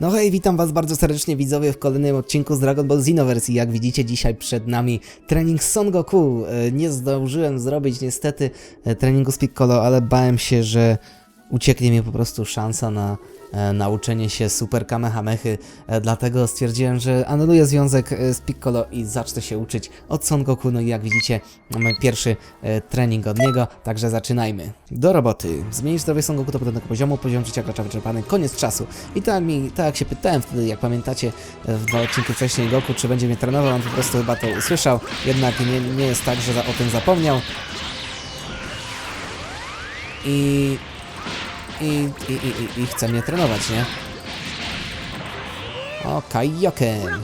No hej, witam was bardzo serdecznie widzowie w kolejnym odcinku z Dragon Ball Xenoverse i jak widzicie dzisiaj przed nami trening Son Goku. E, Nie zdążyłem zrobić niestety e, treningu z Piccolo, ale bałem się, że ucieknie mi po prostu szansa na nauczenie się Super Kamehamechy, e, dlatego stwierdziłem, że anuluję związek e, z Piccolo i zacznę się uczyć od Son Goku, no i jak widzicie mamy pierwszy e, trening od niego, także zaczynajmy. Do roboty. Zmienić zdrowie Son Goku do podobnego poziomu, poziom życia gracza wyczerpany, koniec czasu. I tak, mi, tak jak się pytałem wtedy, jak pamiętacie e, w dwa odcinki wcześniej Goku, czy będzie mnie trenował, on po prostu chyba to usłyszał, jednak nie, nie jest tak, że za, o tym zapomniał. I i, i, i, i, i chce mnie trenować, nie? O, Kaioken!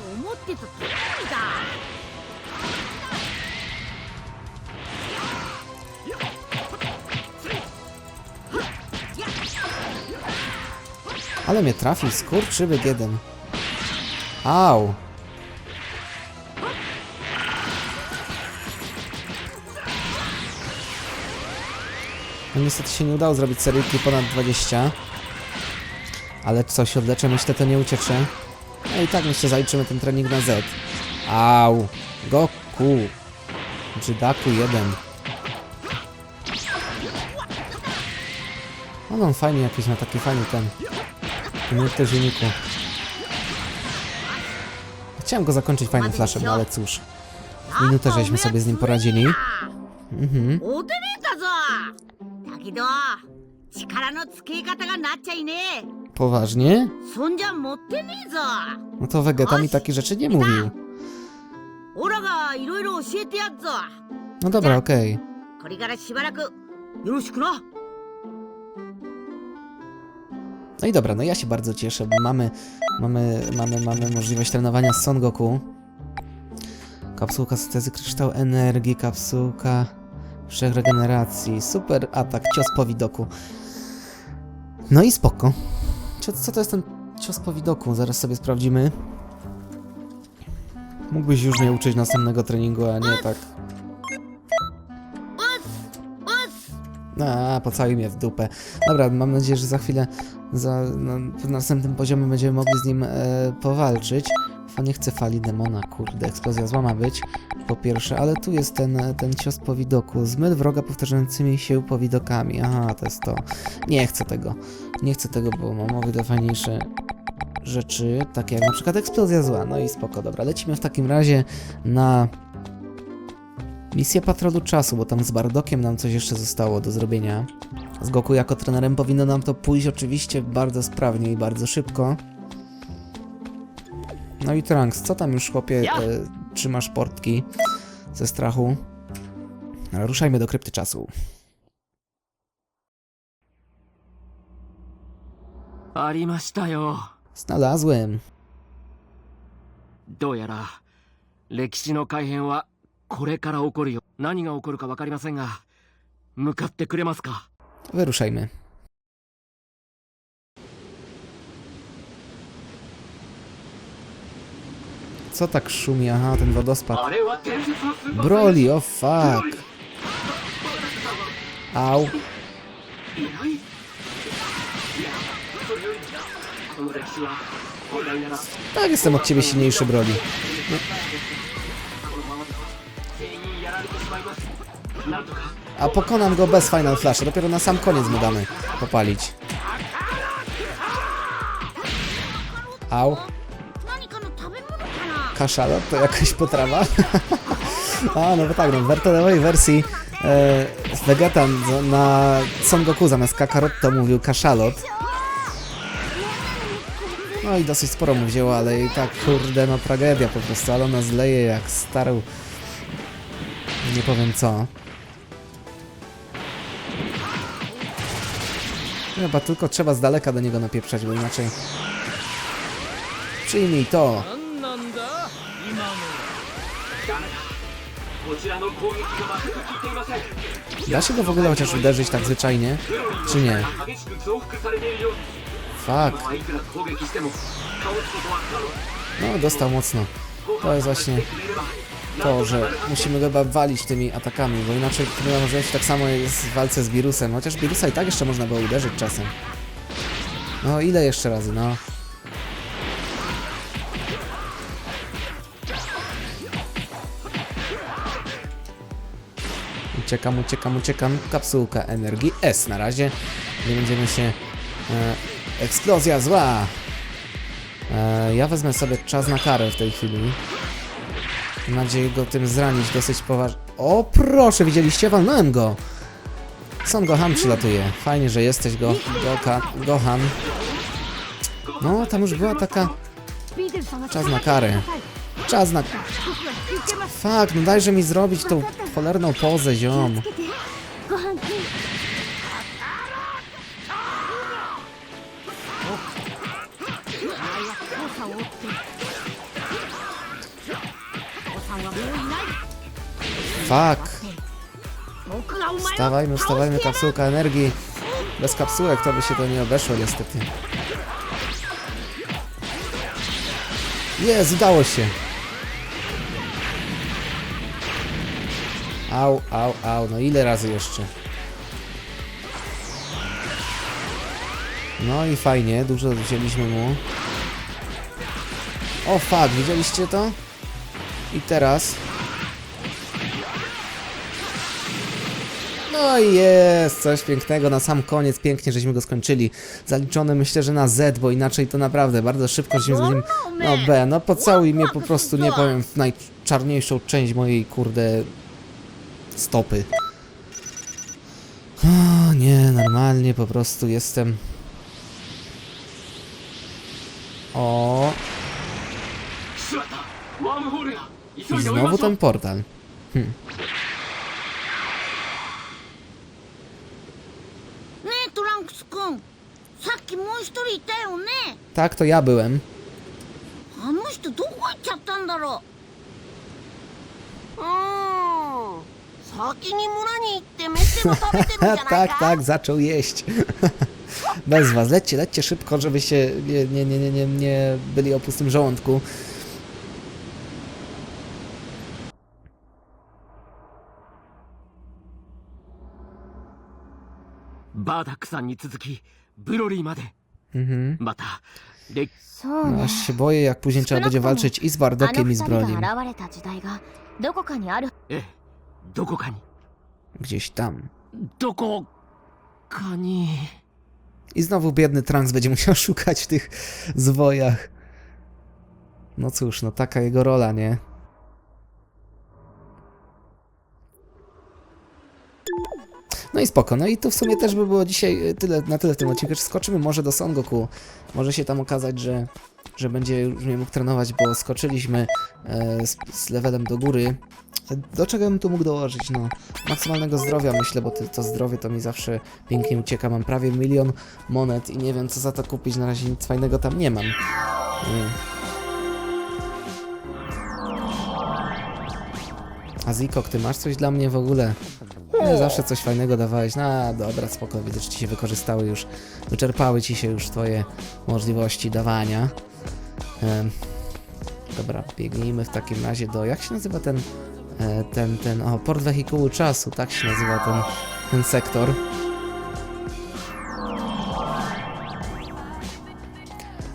Ale mnie trafił, skurczywy jeden. Au! No niestety się nie udało zrobić seryjki ponad 20. Ale coś odleczę, myślę, to nie uciecze. No i tak myślę, zaliczymy ten trening na Z. Au. Goku. Czy Daku 1. On on fajnie jakiś ma taki fajny ten. Minutę zielniku. Chciałem go zakończyć fajnym flashem, no ale cóż. Minutę żeśmy sobie z nim poradzili. Mhm. おてねえだぞだけど力のつけ方がなっちゃいねえ Poważnie? そんじゃ持ってねえぞ No to Vegeta mi takie rzeczy nie mówił. オラがいろいろ教えてやっぞ No dobra, okej. これからしばらくよろしくな No i dobra, no ja się bardzo cieszę, bo mamy, mamy, mamy, mamy możliwość trenowania z Son Goku. Kapsułka syntezy kryształ energii, kapsułka wszechregeneracji, super atak, cios po widoku. No i spoko. Co, to jest ten cios po widoku? Zaraz sobie sprawdzimy. Mógłbyś już mnie uczyć następnego treningu, a nie tak. A, pocałuj mnie w dupę. Dobra, mam nadzieję, że za chwilę za, no, w następnym poziomie będziemy mogli z nim e, powalczyć. Nie chcę fali demona, kurde, eksplozja zła ma być, po pierwsze, ale tu jest ten, ten cios po widoku. Zmyl wroga powtarzającymi się powidokami. Aha, to jest to. Nie chcę tego. Nie chcę tego, bo mam o wiele fajniejsze rzeczy, takie jak na przykład eksplozja zła. No i spoko, dobra, lecimy w takim razie na misję patrolu czasu, bo tam z Bardokiem nam coś jeszcze zostało do zrobienia. Z Goku jako trenerem powinno nam to pójść oczywiście bardzo sprawnie i bardzo szybko. No i Trunks, co tam już chłopie Ja? e, trzymasz portki ze strachu? Ale ruszajmy do krypty czasu. ありましたよ Znalazłem. どうやら歴史の改変はこれから起こるよ何が起こるか分かりませんが向かってくれますか Wyruszajmy. Co tak szumi? Aha, ten wodospad. Broly, oh fuck. Au. Tak, jestem od ciebie silniejszy, Broly. A pokonam go bez Final Flash, dopiero na sam koniec mu damy popalić. Au haszalot to jakaś potrawa. A, no bo tak, no, w wersji e, Vegeta na Son Goku zamiast Kakarotto mówił kaszalot. No i dosyć sporo mu wzięło, ale i tak kurde, no tragedia po prostu, ale ona zleje jak starł. Nie powiem co. No chyba tylko trzeba z daleka do niego napieprzać, bo inaczej... Przyjmij to! Da się go w ogóle chociaż uderzyć tak zwyczajnie? Czy nie? Fuck. No, dostał mocno. To jest właśnie to, że musimy go chyba walić tymi atakami, bo inaczej chyba może tak samo jest w walce z wirusem. Chociaż wirusa i tak jeszcze można było uderzyć czasem. No, ile jeszcze razy, no. Uciekam, uciekam, uciekam. Kapsułka energii S na razie. Nie będziemy się... E, eksplozja zła! E, ja wezmę sobie czas na karę w tej chwili. Mam nadzieję go tym zranić dosyć poważnie. O proszę, widzieliście? Walnąłem go! Son Gohan przylatuje. Fajnie, że jesteś go, Goka, Gohan. No, tam już była taka... Czas na karę. Czas na... Fak, no dajże mi zrobić tą cholerną pozę, ziom. Fuck. Wstawajmy, wstawajmy, kapsułka energii. Bez kapsułek to by się to nie obeszło niestety. Jest, udało się. Au, au, au, no ile razy jeszcze? No i fajnie, dużo wzięliśmy mu. O fuck, widzieliście to? I teraz... No i jest, coś pięknego na sam koniec, pięknie żeśmy go skończyli. Zaliczone myślę, że na Z, bo inaczej to naprawdę bardzo szybko żeśmy z nim... No B, no pocałuj mnie po prostu, nie powiem, w najczarniejszą część mojej, kurde, stopy. O, nie, normalnie po prostu jestem... O... Znowu ten portal. Hm. Tak, to ja byłem. 先に村に行って飯でも食べてるんじゃないか tak, tak, zaczął jeść. Bez was, lećcie, lećcie szybko, żeby się nie, nie, nie, nie, nie, nie byli o pustym żołądku. バーダックさんに続きブロリーまで Mhm. またレ そう No, ね aż się boję, jak później trzeba będzie walczyć i z あの Bardokiem, 二 i z 人 Brolim. が現れた時代がどこかにあるええ どこかに Gdzieś tam. どこかに I znowu biedny Trunks będzie musiał szukać w tych zwojach. No cóż, no taka jego rola, nie? No i spoko, no i to w sumie też by było dzisiaj y, tyle, na tyle w tym odcinku, skoczymy może do Son Goku. Może się tam okazać, że, że będzie już nie mógł trenować, bo skoczyliśmy e, z, z levelem do góry. Do czego bym tu mógł dołożyć? No, maksymalnego zdrowia myślę, bo to zdrowie to mi zawsze pięknie ucieka. Mam prawie milion monet i nie wiem co za to kupić, na razie nic fajnego tam nie mam. Nie. A Zikok, ty masz coś dla mnie w ogóle? Nie, zawsze coś fajnego dawałeś. No dobra, spoko, widzę, że ci się wykorzystały już, wyczerpały ci się już twoje możliwości dawania. Em, dobra, biegnijmy w takim razie do, jak się nazywa ten, e, ten, ten, o, port wehikułu czasu, tak się nazywa ten, ten sektor.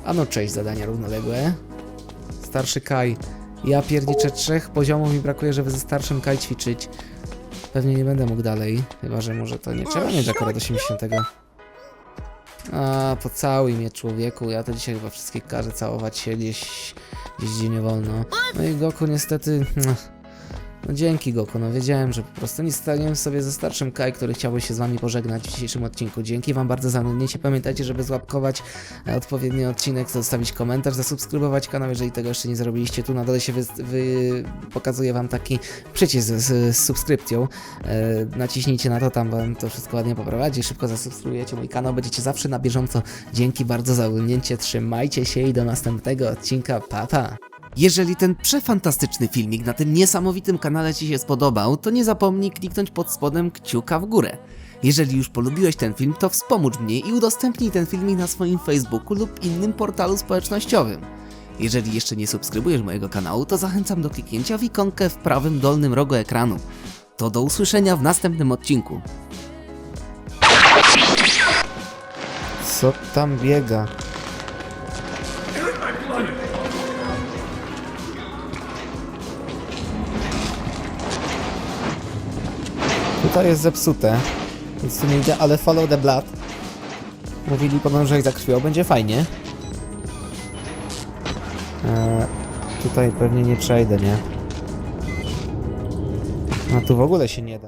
A no cześć, zadania równoległe. Starszy Kaj. Ja pierniczę trzech poziomów mi brakuje, żeby ze starszym Kaj ćwiczyć. Pewnie nie będę mógł dalej, chyba że może to nie trzeba mieć akurat 80. A, pocałuj mnie człowieku, ja to dzisiaj chyba wszystkich każę całować się gdzieś, gdzieś gdzie nie wolno. No i Goku niestety... No, no dzięki Goku, no wiedziałem, że po prostu nie staniemy sobie ze starszym Kai, który chciałby się z wami pożegnać w dzisiejszym odcinku. Dzięki wam bardzo za oglądnięcie. Pamiętajcie, żeby złapkować e, odpowiedni odcinek, zostawić komentarz, zasubskrybować kanał, jeżeli tego jeszcze nie zrobiliście. Tu na dole się wy, wy, pokazuje wam taki przycisk z, z subskrypcją. E, naciśnijcie na to, tam wam to wszystko ładnie poprowadzi. Szybko zasubskrybujecie mój kanał, będziecie zawsze na bieżąco. Dzięki bardzo za oglądnięcie, trzymajcie się i do następnego odcinka. Pa, pa! Jeżeli ten przefantastyczny filmik na tym niesamowitym kanale Ci się spodobał, to nie zapomnij kliknąć pod spodem kciuka w górę. Jeżeli już polubiłeś ten film, to wspomóż mnie i udostępnij ten filmik na swoim Facebooku lub innym portalu społecznościowym. Jeżeli jeszcze nie subskrybujesz mojego kanału, to zachęcam do kliknięcia w ikonkę w prawym dolnym rogu ekranu. To do usłyszenia w następnym odcinku. Co tam biega? Tutaj jest zepsute, więc tu nie idzie, ale follow the blood. Mówili jak za krwią będzie fajnie. Eee, tutaj pewnie nie przejdę, nie? No tu w ogóle się nie da.